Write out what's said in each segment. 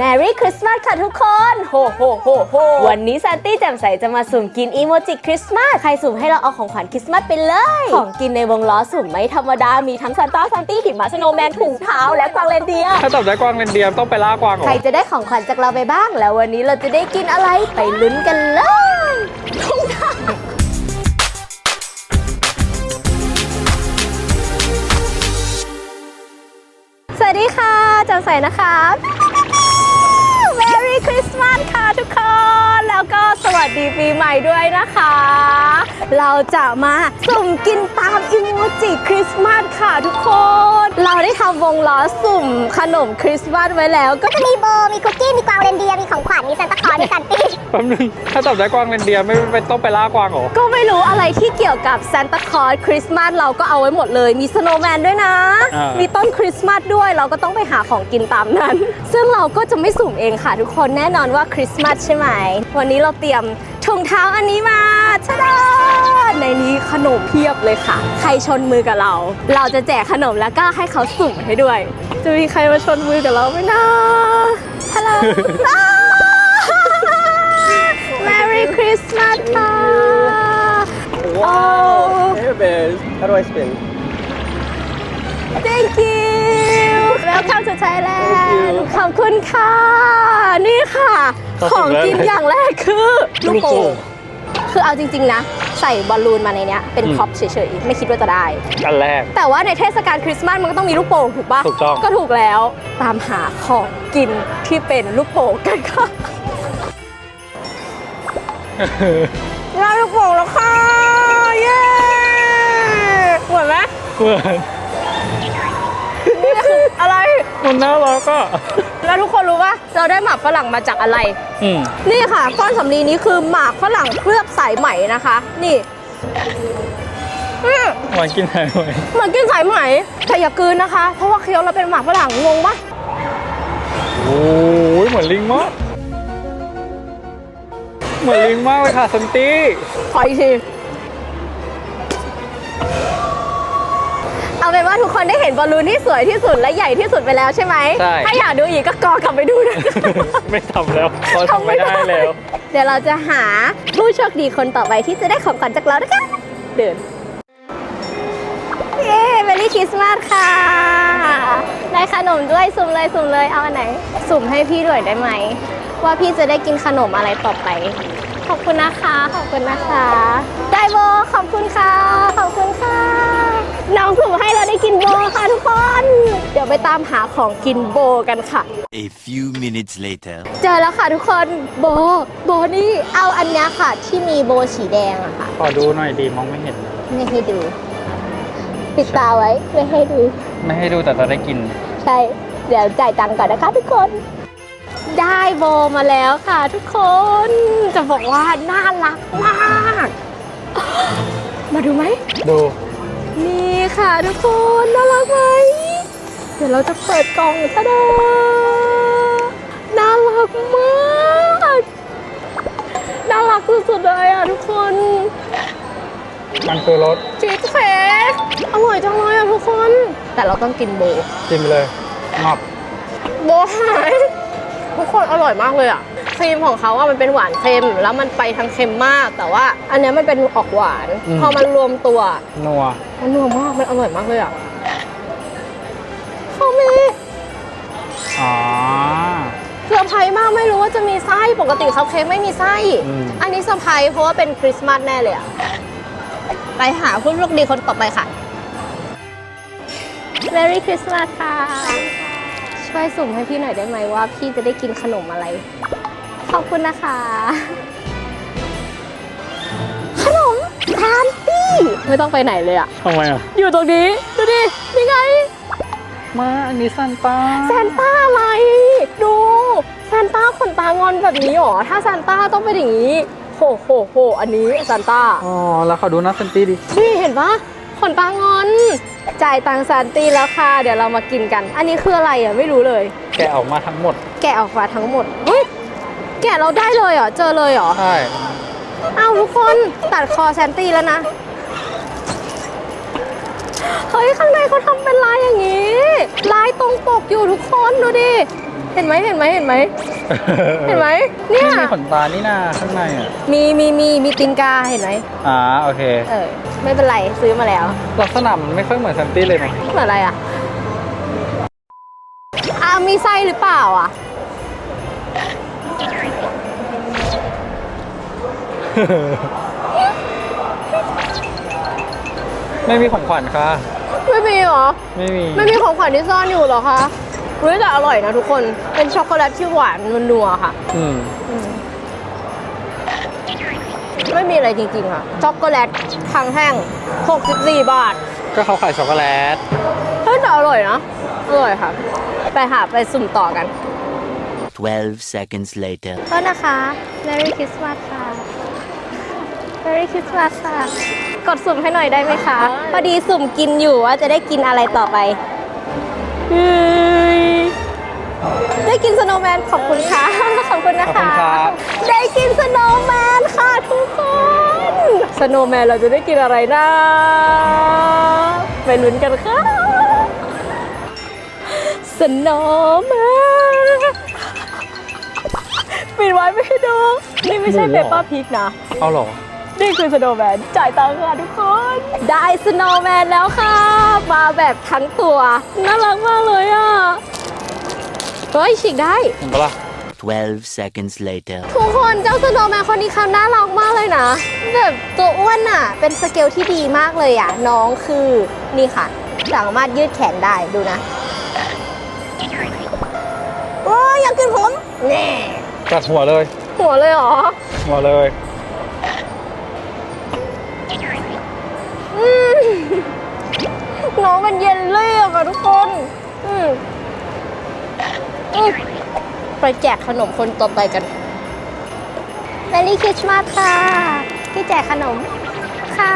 Merry Christmas ค่ะทุกคนโฮโฮโฮโฮวันนี้ซันตี้แจ่มใสจะมาสุ่มกินอีโมจิคริสต์มาสใครสุ่มให้เราเอาของขวัญคริสต์มาสไปเลย ของกินในวงล้อสุ่มไม่ธรรมดา มีทั้งซานต้าซันตี้หิมะสโนว์แมนถุงเท้าและกวางเรนเดียร์ถ้าตอบได้กวางเรนเดียร์ต้องไปล่ากวางเหรอใครจะได้ของขวัญจากเราไปบ้าง แล้ววันนี้เราจะได้กินอะไรไปลุ้นกันเลยทุ่งทางสวัสดีค่ะแจ่มใสนะคะ Merry Christmas ค่ะทุกคน แล้วก็สวัสดีปีใหม่ด้วยนะคะ เราจะมาสุ่มกินตามอิโมจิคริสต์มาสค่ะทุกคน เราได้ทำวงล้อสุ่มขนมคริสต์มาสไว้แล้ว ก็ก็มีโบ มีคุกกี้ มีกวางเรนเดียร์ มีของขวัญ มีซานตาคลอสมีซันตี้แป๊บนึงถ้าตอบได้กวางเรนเดียร์ไม่ไม่ต้องไปล่ากวางเหรอ ก็ไม่รู้อะไรที่เกี่ยวกับซานตาคลอสคริสต์มาสเราก็เอาไว้หมดเลย มีสโนว์แมนด้วยนะ อ่ามี มีต้นคริสต์มาสด้วย เราก็ต้องไปหาของกินตามนั้น ซึ่งเราก็จะไม่สุ่มเองค่ะทุกคน แน่นอนว่าคริสต์มาสใช่ไหม วันนี้เราเตรียมถุงเท้าอันนี้มาชะดาในนี้ขนมเพียบเลยค่ะ ใครชนมือกับเรา เราจะแจกขนมแล้วก็ให้เขาสุ่มให้ด้วย จะมีใครมาชนมือกับเราไหมนะฮัลโหล Merry Christmas ค่ะ Oh. Hey bears. How do I spin? Thank you Welcome to Thailand Thank you ขอบคุณค่ะ นี่ค่ะ ขอบขคุองณมากกินอย่างแรกคือลูกโป่ลูกโป่งงคือเอาจริง ๆ นะ ใส่บอลลูนมาในเนี้ยเป็นอืมพ็อปเฉยๆ ไม่คิดว่าจะได้ อันแรก แต่ว่าในเทศกาลคริสต์มาสมันก็ต้องมีลูกโป่งถูกปะถูกต้อง ก็ถูกแล้วตามหาของกินที่เป็นลูกโป่งกันค่ะได้ลูกโป่งแล้วค่ะ เย้เหมือนไหมเหมือนนี่คืออะไร มันน่ารักอะแล้วทุกคนรู้ปะเราได้หมากฝรั่งมาจากอะไร อืมนี่ค่ะก้อนสำลีนี้คือหมากฝรั่งเคลือบสายไหมนะคะ นี่อืมหวานกินหายหน่อยเหมือนกินสายไหมแต่อย่ากลืนนะคะ เพราะว่าเคี้ยวเราเป็นหมากฝรั่งงงปะโอ้ยเหมือนลิงมากเหมือนลิงมากเลยค่ะซันตี้ขออีกที เอาเป็นว่าทุกคนได้เห็นบอลลูนที่สวยที่สุดและใหญ่ที่สุดไปแล้วใช่ไหมใช่ ถ้าอยากดูอีกก็กอกลับไปดูนะ ไม่ทำแล้วเพราะทำไม่ได้แล้ว เดี๋ยวเราจะหาผู้โชคดีคนต่อไปที่จะได้ของขวัญจากเรานะคะเดินเย้เมลี่คริสต์มาสค่ะ ได้ขนมด้วยสุ่มเลยสุ่มเลยเอาอันไหน สุ่มให้พี่ด้วยได้ไหม ว่าพี่จะได้กินขนมอะไรต่อไป ขอบคุณนะคะ ขอบคุณนะคะ ได้โบขอบคุณค่ะ ขอบคุณค่ะ น้องสุ่มให้เราได้กินโบค่ะทุกคน เดี๋ยวไปตามหาของกินโบกันค่ะ A few minutes later. เจอแล้วค่ะทุกคนโบ โบนี่เอาอันเนี้ยค่ะ ที่มีโบสีแดงอะค่ะ ขอดูหน่อยดีมองไม่เห็น ไม่ให้ดู ปิดตาไว้ไม่ให้ดู ไม่ให้ดูแต่จะได้กิน ใช่ เดี๋ยวจ่ายตังค์ก่อนนะคะทุกคน ได้โบมาแล้วค่ะ ทุกคน จะบอกว่าน่ารักมาก มาดูไหมดู นี่ ค่ะทุกคนน่ารักไหมเดี๋ยวเราจะเปิดกล่องทะดาน่ารักมากน่ารักสุดๆเลยอะทุกคนมันคือรสชีสเค้กอร่อยจังเลยอะทุกคน แต่เราต้องกินโบกินไปเลยงอบโบหายทุกคนอร่อยมากเลยอะ ครีมของเขาอะมันเป็นหวานเค็ม แล้วมันไปทางเค็มมาก แต่ว่าอันเนี้ยมันเป็นออกหวานพอมันรวมตัว นัว มันนัวมาก มันอร่อยมากเลยอะเขามีอ๋อ เซอร์ไพรส์มากไม่รู้ว่าจะมีไส้ปกติคัพเค้กไม่มีไส้ อืม อันนี้เซอร์ไพรส์เพราะว่าเป็นคริสต์มาสแน่เลยอะ ไปหาผู้โชคดีคนต่อไปค่ะ Merry Christmas ค่ะ ช่วยสุ่มให้พี่หน่อยได้ไหมว่าพี่จะได้กินขนมอะไร ขอบคุณนะคะ ขนมทานตี้ไม่ต้องไปไหนเลยอะทำไมอะ อยู่ตรงนี้ ดูดินี่ไง มาอันนี้ซันต้าแซนต้าอะไร ดูแซนต้าขนตางอนแบบนี้หรอ ถ้าแซนต้าต้องเป็นอย่างนี้โหโหโหอันนี้แซนต้า อ๋อ แล้วเขาดูหน้าซันตี้ดิ นี่เห็นปะขนตางอน จ่ายตังค์ซานตี้แล้วค่ะ เดี๋ยวเรามากินกัน อันนี้คืออะไรอะไม่รู้เลย แกะออกมาทั้งหมด แกะออกมาทั้งหมดเฮ้ย แกะเราได้เลยเหรอ เจอเลยเหรอ ใช่เอาทุกคนตัดคอแซนตี้แล้วนะ เฮ้ย ข้างในเขาทำเป็นลายอย่างนี้ ลายตรงปกอยู่ทุกคนดูดิ เห็นไหมเห็นไหมเห็นไหม เห็นไหม เนี่ยนี่มีขนตานี่นาข้างในอะ มีมีมีมีตินกาเห็นไหม อ่าโอเค เออ ไม่เป็นไรซื้อมาแล้ว ลักษณะมันไม่ค่อยเหมือนแซนตี้เลยเนาะเหมือนอะไรอะอ้าวมีไส้หรือเปล่าอะ ไม่มีของขวัญค่ะ ไม่มีเหรอ ไม่มี ไม่มีของขวัญที่ซ่อนอยู่เหรอคะเฮ้ยแต่อร่อยนะทุกคน เป็นช็อกโกแลตที่หวานนัวๆค่ะ อืม ไม่มีอะไรจริงๆค่ะ ช็อกโกแลตทางแห้ง 64 บาท ก็เขาขายช็อกโกแลต เฮ้ยแต่อร่อยนะ อร่อยค่ะ ไปหาไปสุ่มต่อกัน12 seconds later. ก็นะคะ Merry Christmas ค่ะ Merry Christmas ค่ะ กดสุ่มให้หน่อยได้ไหมคะ พอดีสุ่มกินอยู่ว่าจะได้กินอะไรต่อไปเฮ้ยได้กินสโนว์แมนขอบคุณค่ะ ขอบคุณนะขอบคุคะณครับ ได้กินสโนว์แมนค่ะทุกคน สโนว์แมนเราจะได้กินอะไรนะ ไปลุ้นกันค่ะ สโนว์แมนปิดไว้ไม่ให้ดู นี่ไม่ใช่หมูเปเหรอป r ร์พีกนะ เอาเหรอ นี่คือสโนว์แมนจ่ายตังค์ค่ะทุกคน ได้สโนว์แมนแล้วค่ะ มาแบบทั้งตัว น่ารักมากเลยอะ เฮ้ยฉีกได้ เห็นปะล่ะ12 seconds later. ทุกคนเจ้าสโนว์แมนคนนี้เขาน่ารักมากเลยนะ แบบตัวอ้วนอะ เป็นสเกลที่ดีมากเลยอะ น้องคือนี่ค่ะ สามารถยืดแขนได้ดูนะ โอ้ยอยากกินผมแน่กัดหัวเลย หัวเลยเหรอ หัวเลย น้องมันเย็นเลี่ยค่ะทุกคนอืมอืมไปแจกขนมคนต่อไปกัน m ม r ี y คริสต์มาสค่ะ พี่แจกขนม ค่ะ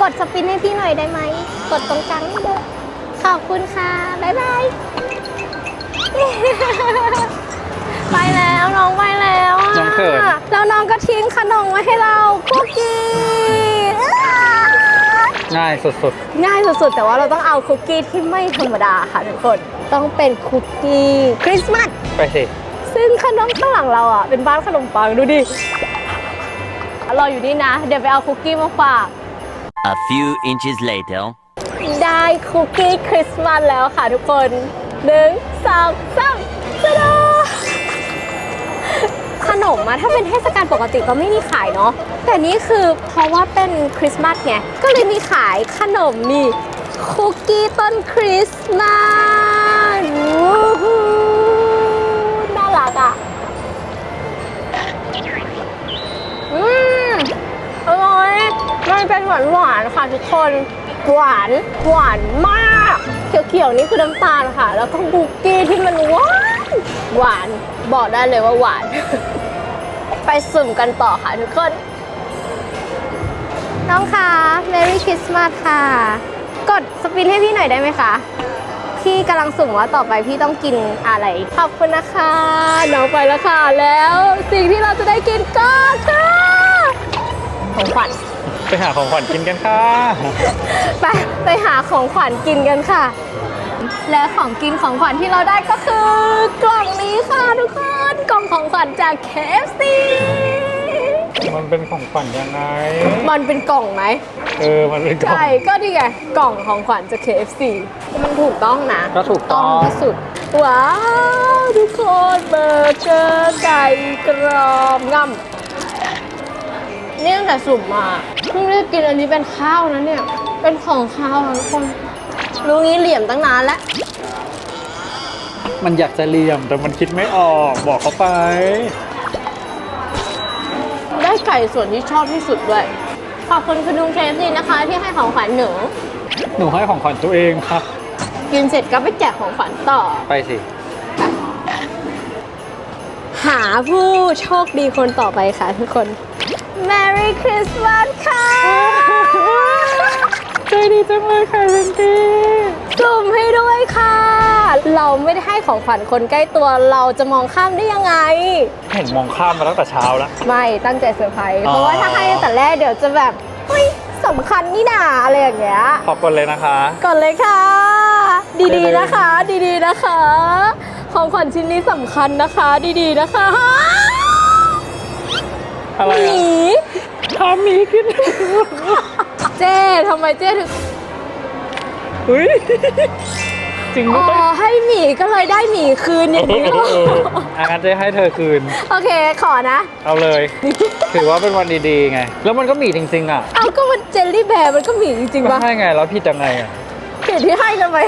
กดสปินให้พี่หน่อยได้ไหม กดตรงกลางนี่เลยขอบคุณค่ะ บ๊ายบาย ไปแล้วน้องไปแล้วะน้องเขิน แล้วน้องก็ทิ้งขนมไว้ให้เราคุกกี้อ้า ง่ายสุดง่ายสุดๆ แต่ว่าเราต้องเอาคุกกี้ที่ไม่ธรรมดาค่ะทุกคน ต้องเป็นคุกกี้คริสต์มาส ๆ ไปสิ ซึ่งขนมข้างหลังเราอะ เป็นบ้านขนมปังดูดิรออยู่นี่นะ เดี๋ยวไปเอาคุกกี้มาฝาก A few inches later. ได้คุกกี้คริสต์มาสแล้วค่ะทุกคนหนึ่งสองสามตะดาข นมอะถ้าเป็นเทศกาลปกติก็ไม่มีขายเนาะแต่นี่คือเพราะว่าเป็นคริสต์มาสไงก็เลยมีขายขนมนี่คุกกี้ต้นคริสต์มาสวู้ฮู้น่ารักอะอืมอร่อยมันเป็นหวานหวานๆค่ะทุกคนหวานหวานมาก เขียวๆนี่คือน้ำตาลค่ะ แล้วก็บุกกี้ที่มันหวานหวาน บอกได้เลยว่าหวาน ไปสุ่มกันต่อค่ะทุกคน น้องคะ Merry Christmas ค่ะ กดสปินให้พี่หน่อยได้ไหมคะ พี่กำลังสุ่มว่าต่อไปพี่ต้องกินอะไรขอบคุณนะคะน้องไปแล้วค่ะ แล้วสิ่งที่เราจะได้กินก็คือของขวัญไปหาของขวัญกินกันค่ะ ไปไปหาของขวัญกินกันค่ะ และของกินของขวัญที่เราได้ก็คือกล่องนี้ค่ะทุกคนกล่อง ของขวัญจาก KFC มันเป็นของขวัญยังไง มันเป็นกล่องไหม เออ มันเป็นกล่อง ใช่ ก็ดีไง กล่องของขวัญจาก KFC มันถูกต้องนะก็ถูกต้อง ที่สุด ว้าว ทุกคนเบอร์เกอร์ไก่กรอบง่ำนี่ตั้งแต่สุ่มมาเพิ่งได้กินอันนี้เป็นข้าวนะเนี่ย เป็นของข้าวนะทุกคน รู้งี้เหลี่ยมตั้งนานแล้ว มันอยากจะเหลี่ยมแต่มันคิดไม่ออกบอกเขาไป ได้ไก่ส่วนที่ชอบที่สุดด้วย ขอบคุณคุณลุงเคฟซีนะคะ ที่ให้ของขวัญหนู หนูให้ของขวัญตัวเองครับ กินเสร็จก็ไปแจกของขวัญต่อ ไปสิ หาผู้โชคดีคนต่อไปค่ะทุกคน Merry Christmas ค่ะใจดีจังเลยค่ะเซนตี้สุ่มให้ด้วยค่ะเรา ไม่ได้ให้ของขวัญคนใกล้ตัวเราจะมองข้ามได้ยังไง เห็นมองข้ามมาตั้งแต่เช้าแล้ว ไม่ตั้งใจเซอร์ไพรส์อ๋อเพราะว่าถ้าให้ตั้งแต่แรกเดี๋ยวจะแบบเฮ้ยสำคัญนี่นาอะไรอย่างเงี้ยขอบคุณเลยนะคะ ก่อนเลยค่ะ ดีๆนะคะ ดีๆนะคะ ของขวัญชิ้นนี้สำคัญนะคะ ดีๆนะคะอะไรหอะมีทำหมีกินเจ้ทำไมเจ้ถึงเฮ้ยจ ริงอ๋ด้อวยให้หมีก็เลยได้หมีคืนอย่างนี้เหรอเอออันนั้นจะให้เธอคืน โอเคขอนะ เอาเลย ถือว่าเป็นวันดีๆไง แล้วมันก็หมีจริงๆอะเอาก็มันเจลลี่แบร์มันก็หมีจริงๆก็ปะให้ไงแล้วผิดยังไงอะเห็นที่ให้กันไหม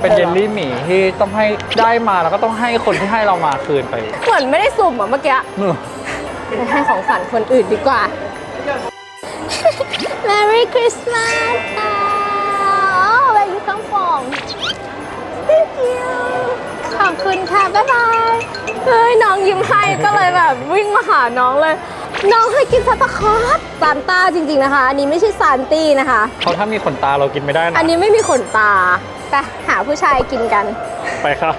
เป็นเยลลี่หมีที่ต้องให้ได้มาแล้วก็ต้องให้คนที่ให้เรามาคืนไปเหมือนไม่ได้สุ่มอะเมื่อกี้นู่นไปให้ของขวัญคนอื่นดีกว่า Merry Christmas ค่ะ Oh where you come from Thank you ขอบคุณค่ะ บ๊ายบาย เฮ้ย น้องยิ้มให้ก็เลยแบบวิ่งมาหาน้องเลย น้องให้กินซานตาคลอสซานต้าจริง ๆนะคะ อันนี้ไม่ใช่ซานตี้นะคะ เพราะถ้ามีขนตาเรากินไม่ได้นะ อันนี้ไม่มีขนตา ไปหาผู้ชายกินกัน ไปค่ะ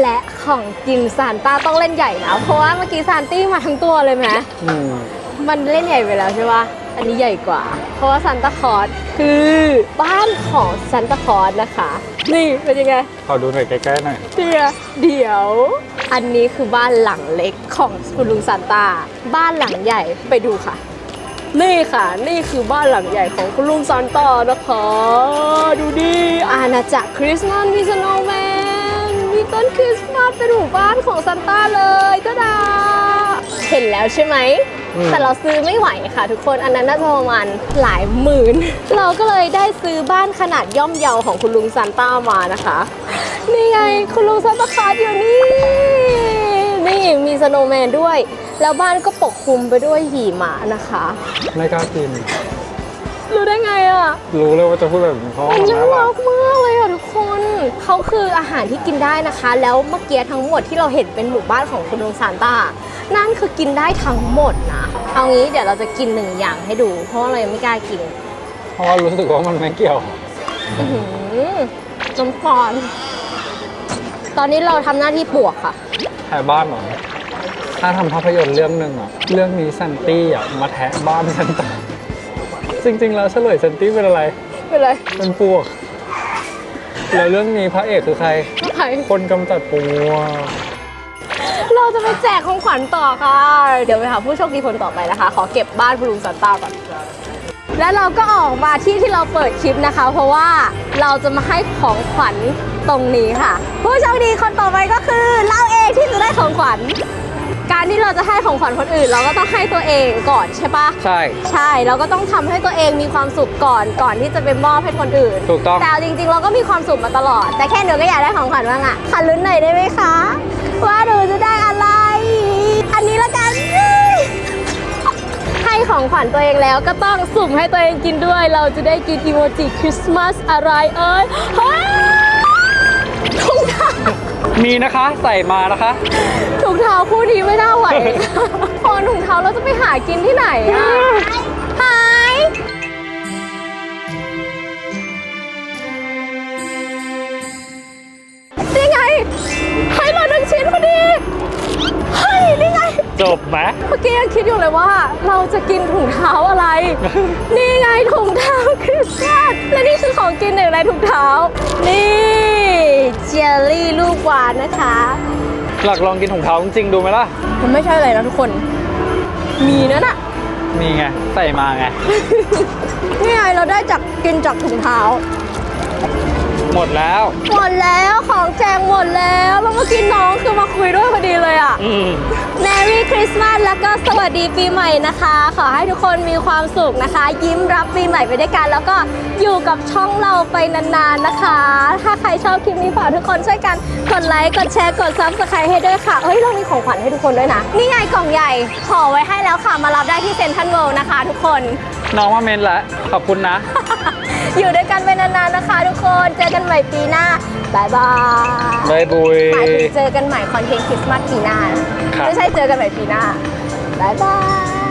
และของกินซานต้าต้องเล่นใหญ่นะ เพราะว่าเมื่อกี้ซานตี้มาทั้งตัวเลยไหม อืมมันเล่นใหญ่ไปแล้วใช่ปะอันนี้ใหญ่กว่า เพราะว่าซันตาคลอสคือบ้านของซันตาคลอสนะคะ นี่เป็นยังไง ขอดูหน่อยใกล้ๆหน่อยเดี๋ยวเดี๋ยว อันนี้คือบ้านหลังเล็กของคุณลุงซันตา บ้านหลังใหญ่ไปดูค่ะ นี่ค่ะ นี่คือบ้านหลังใหญ่ของคุณลุงซันตานะคะ ดูดิอาณาจักรคริสต์มาสมีสโนว์แมนมีต้นคริสต์มาสเป็นหมู่บ้านของซันต้าเลยก็ดาเห็นแล้วใช่ไหมอืม แต่เราซื้อไม่ไหวค่ะ ทุกคนอันนั้นน่าจะประมาณหลายหมื่น เราก็เลยได้ซื้อบ้านขนาดย่อมเยาของคุณลุงซันต้ามานะคะ นี่ไงคุณลุงซันตาคลอสอยู่นี่นี่มีสโนว์แมนด้วย แล้วบ้านก็ปกคลุมไปด้วยหิมะนะคะ ไม่กล้ากิน รู้ได้ไงอะ รู้เลยว่าจะพูดแบบนี้เพราะมันว่าน่ารักมากเลยอะทุกคน เขาคืออาหารที่กินได้นะคะ แล้วเมื่อกี้ทั้งหมดที่เราเห็นเป็นหมู่บ้านของคุณลุงซานต้านั่นคือกินได้ทั้งหมดนะเอางี้เดี๋ยวเราจะกินหนึ่งอย่างให้ดู เพราะว่าเรายังไม่กล้ากินเพราะว่ารู้สึกว่ามันไม่เกี่ยวอื้อหือน้ำตาลตอนนี้เราทำหน้าที่ปวกค่ะแถบ้านเหรอถ้าทำภาพยนตร์เรื่องหนึ่งอะ เรื่องนี้ซันตี้อะมาแทะบ้านซันต้าจริงๆแล้วเฉลยซันตี้เป็นอะไร เป็นไร เป็นปวก แล้วเรื่องนี้พระเอกคือใคร ใคร คนกำจัดปวกเราจะไปแจกของขวัญต่อค่ะ เดี๋ยวไปหาผู้โชคดีคนต่อไปนะคะ ขอเก็บบ้านคุณลุงซานต้าก่อน และเราก็ออกมาที่ที่เราเปิดคลิปนะคะ เพราะว่าเราจะมาให้ของขวัญตรงนี้ค่ะ ผู้โชคดีคนต่อไปก็คือ เราเองที่จะได้ของขวัญ การที่เราจะให้ของขวัญคนอื่น เราก็ต้องให้ตัวเองก่อนใช่ปะใช่ ใช่เราก็ต้องทำให้ตัวเองมีความสุขก่อนก่อนที่จะไปมอบให้คนอื่นถูกต้อง แต่เอาจริงๆ เราก็มีความสุขมาตลอด แต่แค่หนูก็อยากได้ของขวัญบ้างอะขันลุ้นหน่อยได้ไหมคะ ว่าหนูจะได้อะไร อันนี้ละกัน ให้ของขวัญตัวเองแล้วก็ต้องสุ่มให้ตัวเองกินด้วย เราจะได้กินอีโมจิคริสต์มาสอะไรเอ่ยเฮ้ยถุงเท้า มีนะคะใส่มานะคะ ถุงเท้าคู่นี้ไม่น่าไหวพอถุงเท้าเราจะไปหากินที่ไหนอะหายนี่ไงให้เราหนึ่งชิ้นพอดีเฮ้ยนี่ไง จบไหมเมื่อกี้ยังคิดอยู่เลยว่า เราจะกินถุงเท้าอะไร นี่ไงถุงเท้าคริสต์มาสและนี่คือของกินหนึ่งในถุงเท้า นี่ เจลลี่ลูกหวานนะคะ หลักลองกินถุงเท้าจริงๆดูไหมล่ะ มันไม่ใช่อะไรนะทุกคน มีนั่นอะมีไง ใส่มาไง นี่ไงเราได้จากกินจากถุงเท้า หมดแล้ว หมดแล้วของแจงหมดแล้วแล้วเมื่อกี้น้องคือมาคุยด้วยพอดีเลยอะอืม Merry Christmas แล้วก็สวัสดีปีใหม่นะคะ ขอให้ทุกคนมีความสุขนะคะ ยิ้มรับปีใหม่ไปด้วยกัน แล้วก็อยู่กับช่องเราไปนานๆนะคะ ถ้าใครชอบคลิปนี้ฝากทุกคนช่วยกันกดไลค์กดแชร์กด Subscribe ให้ด้วยค่ะเฮ้ยเรามีของขวัญให้ทุกคนด้วยนะ นี่ไงกล่องใหญ่ขอไว้ให้แล้วค่ะมารับได้ที่เซ็นทรัลเวิลด์นะคะ ทุกคน น้องมาเมนแล้วขอบคุณนะ อยู่ด้วยกันไปนานๆนะคะ ทุกคน เจอกันใหม่ปีหน้าบายบายบายบุยหมายถึงเจอกันใหม่คอนเทนต์คริสต์มาสปีหน้า ครับ ไม่ใช่เจอกันใหม่ปีหน้าบายบาย